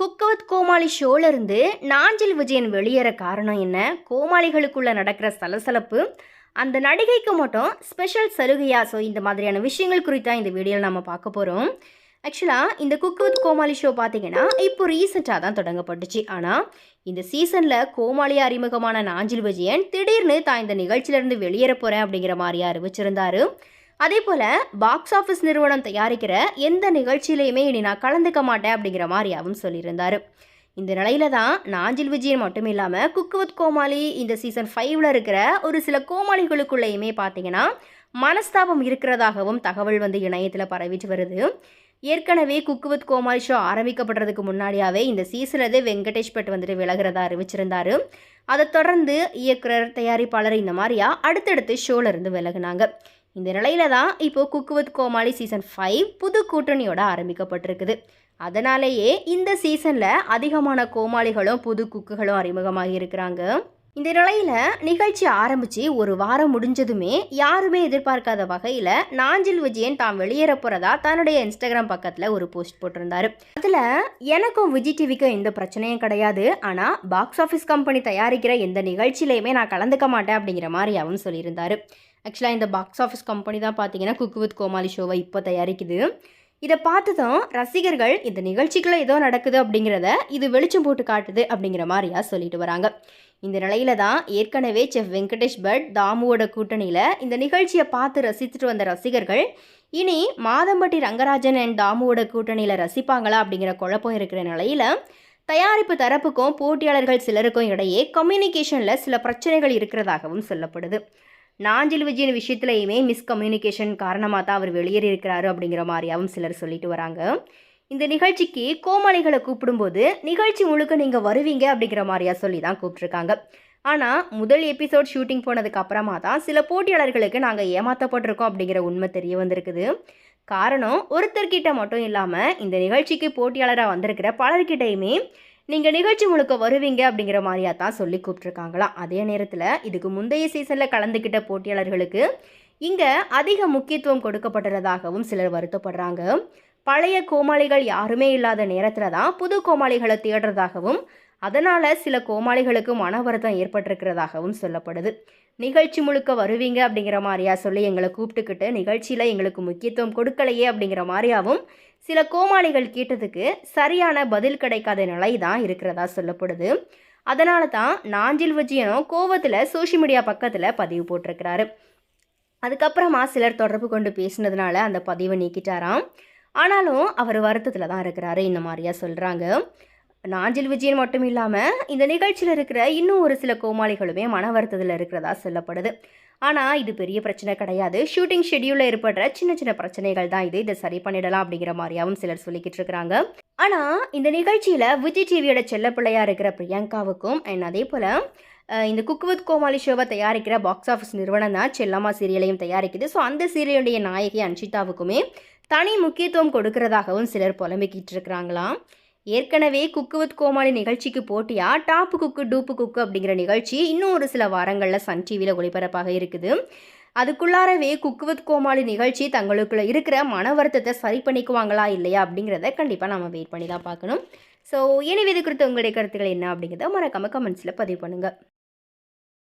குக்கவத் கோமாளி ஷோலேருந்து நாஞ்சில் விஜயன் வெளியேற காரணம் என்ன? கோமாளிகளுக்குள்ள நடக்கிற சலசலப்பு? அந்த நடிகைக்கு மட்டும் ஸ்பெஷல் சலுகையா? ஸோ இந்த மாதிரியான விஷயங்கள் குறித்தா இந்த வீடியோவில் நம்ம பார்க்க போகிறோம் ஆக்சுவலாக இந்த குக் கோமாளி ஷோ பார்த்தீங்கன்னா இப்போ ரீசெண்டாக தான் தொடங்கப்பட்டுச்சு. ஆனால் இந்த சீசனில் கோமாளி அறிமுகமான நாஞ்சில் விஜயன் திடீர்னு தான் இந்த நிகழ்ச்சியிலேருந்து வெளியேற போகிறேன் அப்படிங்கிற மாதிரி அறிவிச்சிருந்தாரு. அதே போல் பாக்ஸ் ஆஃபீஸ் நிறுவனம் தயாரிக்கிற எந்த நிகழ்ச்சியிலையுமே இனி நான் கலந்துக்க மாட்டேன் அப்படிங்கிற மாதிரியாவும் சொல்லியிருந்தார். இந்த நிலையில தான் நாஞ்சில் விஜயன் மட்டும் இல்லாமல் குக்கு வித் கோமாளி இந்த சீசன் ஃபைவ்ல இருக்கிற ஒரு சில கோமாளிகளுக்குள்ளேயுமே பார்த்தீங்கன்னா மனஸ்தாபம் இருக்கிறதாகவும் தகவல் வந்து இணையத்தில் பரவிட்டு வருது. ஏற்கனவே குக்கு வித் கோமாளி ஷோ ஆரம்பிக்கப்படுறதுக்கு முன்னாடியாவே இந்த சீசனது வெங்கடேஷ் பட் வந்துட்டு விலகிறதா அறிவிச்சிருந்தாரு. அதை தொடர்ந்து இயக்குனர் தயாரிப்பாளர் இந்த மாதிரியா அடுத்தடுத்து ஷோலேருந்து விலகுனாங்க. இந்த நிலையில தான் இப்போ cook with Comali season five புது கூட்டணியோட ஆரம்பிக்கப்பட்டிருக்குது. அதனாலேயே இந்த சீசனில் அதிகமான கோமாளிகளும் புது குக்குகளும் அறிமுகமாகி இருக்கிறாங்க. இந்த நிலையில் நிகழ்ச்சி ஆரம்பித்து ஒரு வாரம் முடிஞ்சதுமே யாருமே எதிர்பார்க்காத வகையில் நாஞ்சில் விஜயன் தாம் வெளியேற போகிறதா தன்னுடைய இன்ஸ்டாகிராம் பக்கத்தில் ஒரு போஸ்ட் போட்டிருந்தாரு. அதில் எனக்கும் விஜய் டிவிக்கும் எந்த பிரச்சனையும் கிடையாது. ஆனால் பாக்ஸ் ஆஃபீஸ் கம்பெனி தயாரிக்கிற எந்த நிகழ்ச்சியிலையுமே நான் கலந்துக்க மாட்டேன் அப்படிங்கிற மாதிரி அவன் சொல்லியிருந்தார் ஆக்சுவலாக இந்த பாக்ஸ் ஆஃபீஸ் கம்பெனி தான் பார்த்தீங்கன்னா குக் வித் கோமாளி ஷோவை இப்போ தயாரிக்குது. இதை பார்த்ததும் ரசிகர்கள் இந்த நிகழ்ச்சிக்குள்ளே ஏதோ நடக்குது அப்படிங்கிறத இது வெளிச்சம் போட்டு காட்டுது அப்படிங்கிற மாதிரியா சொல்லிட்டு வராங்க. இந்த நிலையில தான் ஏற்கனவே செஃப் வெங்கடேஷ் பட் தாமுவோட கூட்டணியில் இந்த நிகழ்ச்சியை பார்த்து ரசித்துட்டு வந்த ரசிகர்கள் இனி மாதம்பட்டி ரங்கராஜன் அண்ட் தாமுவோட கூட்டணியில் ரசிப்பாங்களா அப்படிங்கிற குழப்பம் இருக்கிற நிலையில் தயாரிப்பு தரப்புக்கும் போட்டியாளர்கள் சிலருக்கும் இடையே கம்யூனிகேஷனில் சில பிரச்சனைகள் இருக்கிறதாகவும் சொல்லப்படுது. நாஞ்சில் விஜயன் விஷயத்துலையுமே மிஸ்கம்யூனிகேஷன் காரணமாக தான் அவர் வெளியேறி இருக்கிறாரு அப்படிங்கிற மாதிரியாவும் சிலர் சொல்லிட்டு வராங்க. இந்த நிகழ்ச்சிக்கு கோமாளிகளை கூப்பிடும்போது நிகழ்ச்சி முழுக்க நீங்கள் வருவீங்க அப்படிங்கிற மாதிரியா சொல்லி தான் கூப்பிட்ருக்காங்க ஆனால் முதல் எபிசோட் ஷூட்டிங் போனதுக்கு அப்புறமா தான் சில போட்டியாளர்களுக்கு நாங்கள் ஏமாற்றப்பட்டிருக்கோம் அப்படிங்கிற உண்மை தெரிய வந்திருக்குது. காரணம் ஒருத்தர்கிட்ட மட்டும் இல்லாமல் இந்த நிகழ்ச்சிக்கு போட்டியாளராக வந்திருக்கிற பலர்கிட்டையுமே நீங்கள் நிகழ்ச்சி முழுக்க வருவீங்க அப்படிங்கிற மாதிரியா தான் சொல்லி கூப்பிட்ருக்காங்களாம் அதே நேரத்தில் இதுக்கு முந்தைய சீசனில் கலந்துக்கிட்ட போட்டியாளர்களுக்கு இங்கே அதிக முக்கியத்துவம் கொடுக்கப்பட்டுள்ளதாகவும் சிலர் வருத்தப்படுறாங்க. பழைய கோமாளிகள் யாருமே இல்லாத நேரத்தில் தான் புது கோமாளிகளை தேடுறதாகவும் அதனால் சில கோமாளிகளுக்கு மன வருத்தம் ஏற்பட்டிருக்கிறதாகவும் சொல்லப்படுது. நிகழ்ச்சி முழுக்க வருவீங்க அப்படிங்கிற மாதிரியா சொல்லி எங்களை கூப்பிட்டுக்கிட்டு நிகழ்ச்சியில் எங்களுக்கு முக்கியத்துவம் கொடுக்கலையே அப்படிங்கிற மாதிரியாவும் சில கோமாளிகள் கேட்டதுக்கு சரியான பதில் கிடைக்காத நிலை தான் இருக்கிறதா சொல்லப்படுது. அதனால தான் நாஞ்சில் விஜயனும் கோவத்தில் சோஷியல் மீடியா பக்கத்தில் பதிவு போட்டிருக்கிறாரு. அதுக்கப்புறமா சிலர் தொடர்பு கொண்டு பேசினதுனால அந்த பதிவை நீக்கிட்டாராம். ஆனாலும் அவர் வருத்தத்தில் தான் இருக்கிறாரு இந்த மாதிரியா சொல்கிறாங்க நாஞ்சில் விஜயன் மட்டும் இல்லாமல் இந்த நிகழ்ச்சியில் இருக்கிற இன்னும் ஒரு சில கோமாளிகளுமே மன வருத்தத்தில் இருக்கிறதா சொல்லப்படுது. ஆனால் இது பெரிய பிரச்சனை கிடையாது. ஷூட்டிங் ஷெடியூலில் ஏற்படுற சின்ன சின்ன பிரச்சனைகள் தான் இது. இதை சரி பண்ணிடலாம் அப்படிங்கிற மாதிரியாவும் சிலர் சொல்லிக்கிட்டு இருக்கிறாங்க. ஆனால் இந்த நிகழ்ச்சியில் விஜய் டிவியோட செல்லப்பிள்ளையாக இருக்கிற பிரியங்காவுக்கும் அண்ட் அதே போல் இந்த குக் வித் கோமாளி ஷோவை தயாரிக்கிற பாக்ஸ் ஆஃபீஸ் நிறுவனம் தான் செல்லம்மா சீரியலையும் தயாரிக்குது. ஸோ அந்த சீரியலுடைய நாயகி அன்ஷிதாவுக்குமே தனி முக்கியத்துவம் கொடுக்கறதாகவும் சிலர் புலம்பிக்கிட்டு இருக்கிறாங்களாம் ஏற்கனவே குக்கு வித் கோமாளி நிகழ்ச்சிக்கு போட்டியா டாப்பு குக்கு டூப்பு குக்கு அப்படிங்கிற நிகழ்ச்சி இன்னும் ஒரு சில வாரங்களில் சன் டிவியில் ஒளிபரப்பாக இருக்குது. அதுக்குள்ளாரவே குக்கு வித் கோமாளி நிகழ்ச்சி தங்களுக்குள்ள இருக்கிற மன வருத்தத்தை சரி பண்ணிக்குவாங்களா இல்லையா அப்படிங்கிறத கண்டிப்பாக நம்ம வெயிட் பண்ணி தான் பார்க்கணும். ஸோ எனவே இது குறித்து உங்களுடைய கருத்துக்கள் என்ன அப்படிங்கிறத மறக்காமல் கமெண்ட்ஸில் பதிவு பண்ணுங்கள்